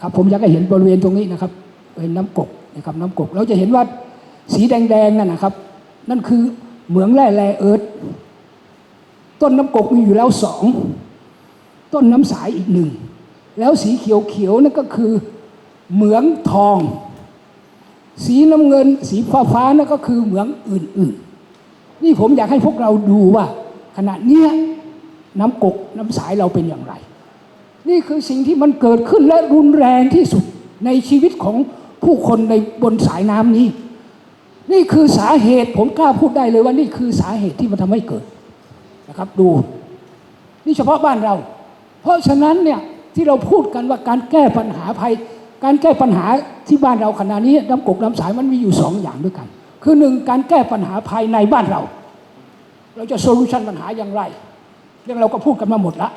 ครับผมอยากให้เห็นบริเวณตรงนี้นะครับเป็นน้ำกกนะครับน้ำกกเราจะเห็นว่าสีแดงๆนั่นนะครับ นั่นคือเหมืองแร่แร่เอิร์ธต้นน้ำกกมีอยู่แล้วสองต้นน้ำสายอีกหนึ่งแล้วสีเขียวๆนั่นก็คือเหมืองทอง สีน้ำเงิน สีฟ้าฟ้าๆนั่นก็คือเหมืองอื่นๆ นี่ผมอยากให้พวกเราดูว่า ขณะนี้น้ำกกน้ำสายเราเป็นอย่างไร นี่คือสิ่งที่มันเกิดขึ้นและรุนแรงที่สุดในชีวิตของผู้คนในบนสายน้ำนี้ นี่คือสาเหตุผมกล้าพูดได้เลยว่านี่คือสาเหตุที่มันทำให้เกิดนะครับดู นี่เฉพาะบ้านเรา เพราะฉะนั้นเนี่ยที่เราพูดกันว่าการแก้ปัญหาภัย การแก้ปัญหาที่บ้านเราขณะนี้น้ำกกน้ำสายมันมีอยู่สองอย่างด้วยกัน คือหนึ่งการแก้ปัญหาภายในบ้านเรา เราจะโซลูชันปัญหาอย่างไร เรื่องเราก็พูดกันมาหมดละ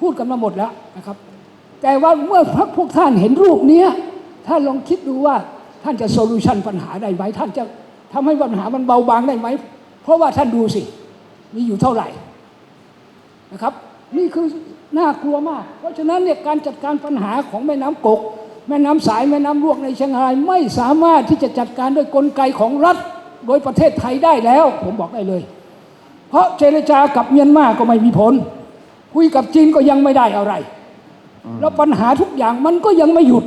พูดกันมาหมดแล้วนะครับ แต่ว่าเมื่อพวกพวกท่านเห็นรูปเนี้ยท่านลองคิดดูว่าท่านจะโซลูชันปัญหาได้ไหมท่านจะทำให้ปัญหามันเบาบางได้ไหม เพราะว่าท่านดูสิ มีอยู่เท่าไหร่นะครับ นี่คือน่ากลัวมาก เพราะฉะนั้นเนี่ยการจัดการปัญหาของแม่น้ำกก แม่น้ำสายแม่น้ำลวกในเชียงราย ไม่สามารถที่จะจัดการด้วยกลไกของรัฐ โดยประเทศไทยได้แล้ว ผมบอกได้เลย เพราะเจรจากับเมียนมาก็ไม่มีผล คุยกับจีนก็ยังไม่ได้อะไร แล้วปัญหาทุกอย่างมันก็ยังไม่หยุด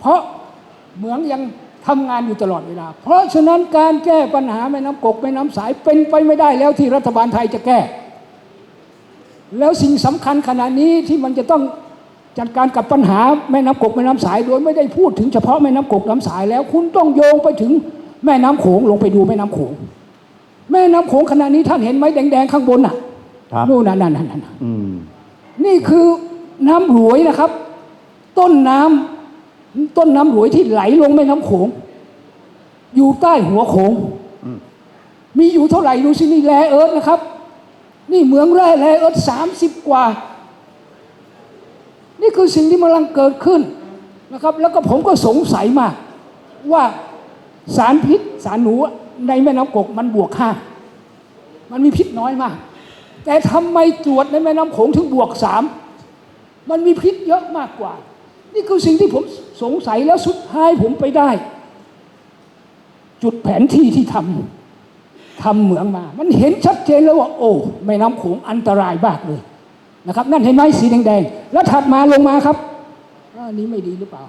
เพราะเหมืองยังทำงานอยู่ตลอดเวลา เพราะฉะนั้นการแก้ปัญหาแม่น้ำกกแม่น้ำสายเป็นไปไม่ได้แล้วที่รัฐบาลไทยจะแก้ แล้วสิ่งสำคัญขณะนี้ที่มันจะต้องจัดการกับปัญหาแม่น้ำกกแม่น้ำสายโดยไม่ได้พูดถึงเฉพาะแม่น้ำกกน้ำสายแล้ว คุณต้องโยงไปถึงแม่น้ำโขงลงไปดูแม่น้ำโขงแม่น้ำโขงขณะนี้ท่านเห็นไหมแดงๆข้างบนน่ะ ครับนู่นน่ะนั่นนั่นนั่นอืมนี่คือน้ำหลวยนะครับ ต้นน้ำต้นน้ำหลวยที่ไหลลงแม่น้ำโขง อยู่ใต้หัวโขงอืมมีอยู่เท่าไหร่ดูสินี่แร่เอิร์ธนะครับ นี่เหมืองแร่แร่เอิร์ธสามสิบกว่า นี่คือสิ่งที่มันกำลังเกิดขึ้นนะครับ แล้วก็ผมก็สงสัยมากว่าสารพิษสารหนูในแม่น้ำกกมันบวกห้ามันมีพิษน้อยมาก แต่ทำไมตรวจในแม่น้ำโขงถึงบวกสามมันมีพิษเยอะมากกว่า นี่คือสิ่งที่ผมสงสัยแล้วสุดท้ายผมไปได้ จุดแผนที่ที่ทำทำเหมืองมา มันเห็นชัดเจนแล้วว่า โอ้แม่น้ำโขงอันตรายมากเลยนะครับ นั่นเห็นไหมสีแดงๆแล้วถัดมาลงมาครับอันนี้ไม่ดีหรือเปล่า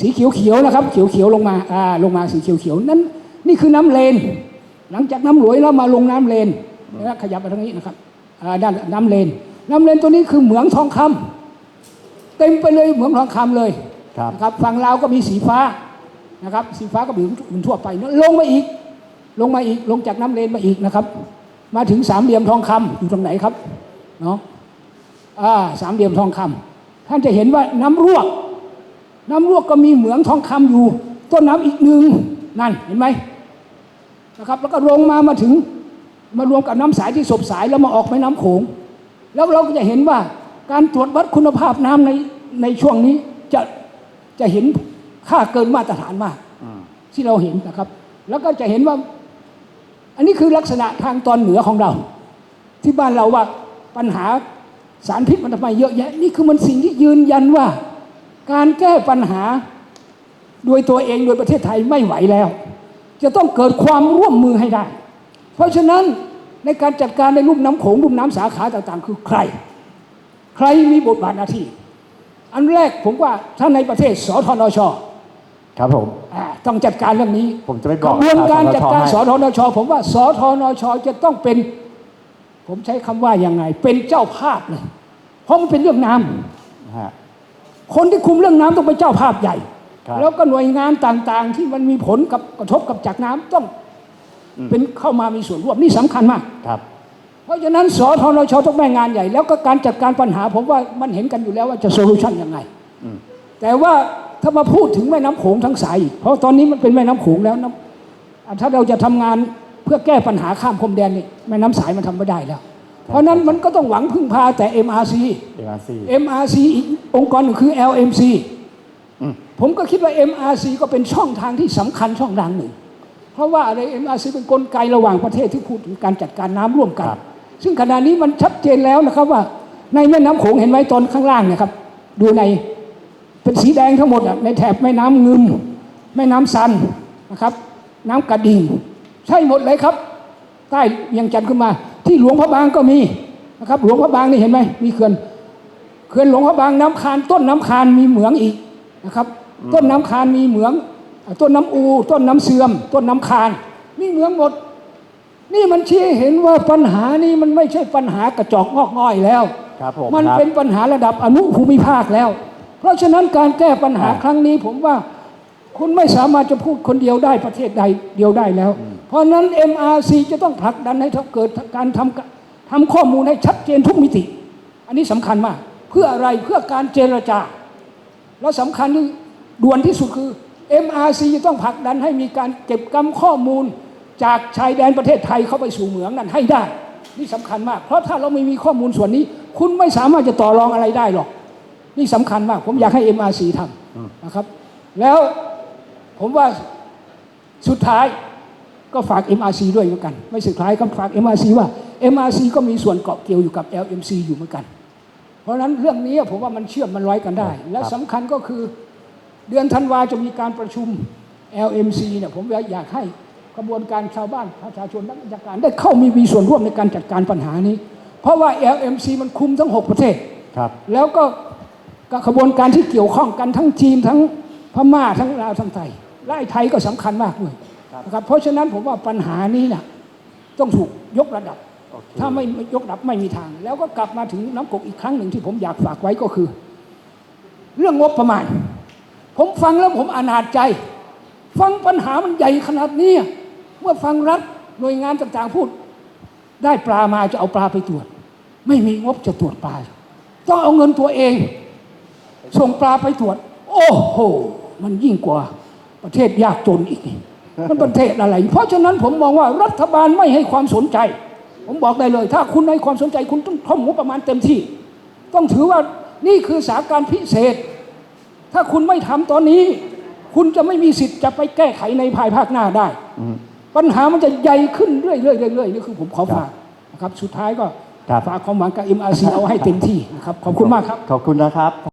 สีเขียวๆนะครับ เขียวๆลงมาอ่าลงมาสีเขียวๆนั้น นี่คือน้ำเลน หลังจากน้ำหลวยแล้วมาลงน้ำเลน นะครับขยับมาทางนี้นะครับอ่าด้านน้ำเลน น้ำเลนตัวนี้คือเหมืองทองคำเต็มไปเลยเหมืองทองคำเลยครับนะครับฝั่งลาวก็มีสีฟ้านะครับ สีฟ้าก็เหมือนเหมือนทั่วไปนะลงมาอีก ลงมาอีกลงจากน้ำเลนมาอีกนะครับ มาถึงสามเหลี่ยมทองคำอยู่ตรงไหนครับเนาะอ่าสามเหลี่ยมทองคำท่านจะเห็นว่าน้ำรวกน้ำรวกก็มีเหมืองทองคำอยู่ ต้นน้ำอีกหนึ่งนั่นเห็นไหมนะครับ แล้วก็ลงมามาถึง มารวมกับน้ำสายที่สบสายแล้วมาออกแม่น้ำโขง แล้วเราก็จะเห็นว่าการตรวจวัดคุณภาพน้ำในในช่วงนี้จะจะเห็นค่าเกินมาตรฐานมากอืมที่เราเห็นนะครับ แล้วก็จะเห็นว่า อันนี้คือลักษณะทางตอนเหนือของเรา ที่บ้านเราว่าปัญหาสารพิษมันทำไมเยอะแยะ นี่คือมันสิ่งที่ยืนยันว่า การแก้ปัญหาโดยตัวเองโดยประเทศไทยไม่ไหวแล้ว จะต้องเกิดความร่วมมือให้ได้ เพราะฉะนั้นในการจัดการในลุ่มน้ำโขงลุ่มน้ำสาขาต่างๆ คือใคร ใครมีบทบาทหน้าที่ อันแรกผมว่าถ้าในประเทศสทนชครับผมอ่าต้องจัดการเรื่องนี้ผมจะไปกบอกระบวนการจัดการสสททนชผมว่าสทนชจะต้องเป็น ผมใช้คำว่ายังไง เป็นเจ้าภาพเลยเพราะมันเป็นเรื่องน้ำฮะคนที่คุมเรื่องน้ำต้องเป็นเจ้าภาพใหญ่ครับแล้วก็หน่วยงานต่างๆ ที่มันมีผลกับกระทบกับจากน้ำต้องอืม เป็นเข้ามามีส่วนร่วมนี่สำคัญมากครับ เพราะฉะนั้นสทนชต้องแม่งานใหญ่ แล้วก็การจัดการปัญหาผมว่ามันเห็นกันอยู่แล้วว่าจะโซลูชันยังไงอืมแต่ว่าถ้ามาพูดถึงแม่น้ำโขงทั้งสายอีกเพราะตอนนี้มันเป็นแม่น้ำโขงแล้วนะอะถ้าเราจะทำงานเพื่อแก้ปัญหาข้ามพรมแดนนี่แม่น้ำสายมันทำไม่ได้แล้ว เพราะฉะนั้นมันก็ต้องหวังพึ่งพาแต่ MRC เอกซี MRC อีกองค์กรหนึ่งคือ LMC อืมผมก็คิดว่า MRC ก็เป็นช่องทางที่สำคัญช่องทางหนึ่งเพ ราะว่าอะไร MRC เป็นกลไกระหว่างประเทศที่พูดถึงการจัดการน้ำร่วมกันครับซึ่งขณะนี้มันชัดเจนแล้วนะครับว่าในแม่น้ำโขงเห็นไหมตอนข้างล่างเนะครับ ดูในเป็นสีแดงทั้งหมดอะในแถบแม่น้ำงึมแม่น้ำซันนะครับ น้ำกระดิ่งใช่หมดเลยครับ ใต้เวียังจันทร์ขึ้นมา ที่หลวงพระบางก็มีนะครับ หลวงพระบางนี่เห็นไหมมีเขื่อนเขื่อนหลวงพระบางน้ำคานต้นน้ำคานมีเหมืองอีกนะครับ ต้นน้ำคานมีเหมืองอะ ต้นน้ำอู ต้นน้ำเสื่อม ต้นน้ำคานมีเหมืองหมด นี่มันชี้ให้เห็นว่าปัญหานี้มันไม่ใช่ปัญหากระจอกงอกง่อยแล้วครับผมมันครับเป็นปัญหาระดับอนุภูมิภาคแล้ว เพราะฉะนั้นการแก้ปัญหาอ่าครั้งนี้ผมว่าคุณไม่สามารถจะพูดคนเดียวได้ประเทศใดเดียวได้แล้ว เพราะฉะนั้น MRC จะต้องผลักดันให้เกิดการทำทำข้อมูลให้ชัดเจนทุกมิติ อันนี้สำคัญมาก เพื่ออะไรเพื่อการเจรจา แล้วสำคัญที่ด่วนที่สุดคือ MRC จะต้องผลักดันให้มีการเก็บกำข้อมูลจากชายแดนประเทศไทยเข้าไปสู่เหมืองนั้นให้ได้ นี่สำคัญมาก เพราะถ้าเราไม่มีข้อมูลส่วนนี้ คุณไม่สามารถจะต่อรองอะไรได้หรอก นี่สำคัญมาก ผมอยากให้ MRC ทำนะครับ แล้วผมว่าสุดท้ายก็ฝาก MRC ด้วยเหมือนกัน ไม่สุดท้ายก็ฝาก MRC ว่า MRC ก็มีส่วนเกาะเกี่ยวอยู่กับ LMC อยู่เหมือนกัน เพราะฉะนั้นเรื่องนี้ผมว่ามันเชื่อมมันร้อยกันได้ และสำคัญก็คือ เดือนธันวาจะมีการประชุม LMC เนี่ยผมอยากให้กระบวนการชาวบ้านประชาชนนักวิชาการได้เข้ามีมีส่วนร่วมในการจัดการปัญหานี้ เพราะว่า LMC มันคุมทั้ง 6 ประเทศครับแล้วก็กระบวนการที่เกี่ยวข้องกันทั้งจีนทั้งพม่าทั้งลาวทั้งไทยและไอ้ไทยก็สำคัญมากด้วยนะครับเพราะฉะนั้นผมว่าปัญหานี้นะต้องถูกยกระดับโอเคถ้าไม่ยกระดับไม่มีทาง แล้วก็กลับมาถึงน้ำกกอีกครั้งหนึ่งที่ผมอยากฝากไว้ก็คือ เรื่องงบประมาณ ผมฟังแล้วผมอนาจใจ ฟังปัญหามันใหญ่ขนาดนี้เมื่อฟังรัฐหน่วยงานต่างๆพูด ได้ปลามาจะเอาปลาไปตรวจ ไม่มีงบจะตรวจปลาต้องเอาเงินตัวเอง ส่งปลาไปตรวจ โอ้โห มันยิ่งกว่าประเทศยากจนอีก มันประเทศอะไร เพราะฉะนั้นผมมองว่ารัฐบาลไม่ให้ความสนใจ ผมบอกได้เลย ถ้าคุณให้ความสนใจคุณต้องท่อมงบประมาณเต็มที่ ต้องถือว่านี่คือสาการพิเศษ ถ้าคุณไม่ทำตอนนี้ คุณจะไม่มีสิทธิ์จะไปแก้ไขในภายภาคหน้าได้ ปัญหามันจะใหญ่ขึ้นเรื่อยๆเรื่อยๆนี่คือผมขอฝากนะครับ สุดท้ายก็ครับฝากความหวังกับ MRC เอาให้เต็มที่นะครับ ขอบคุณมากครับ ขอบคุณนะครับ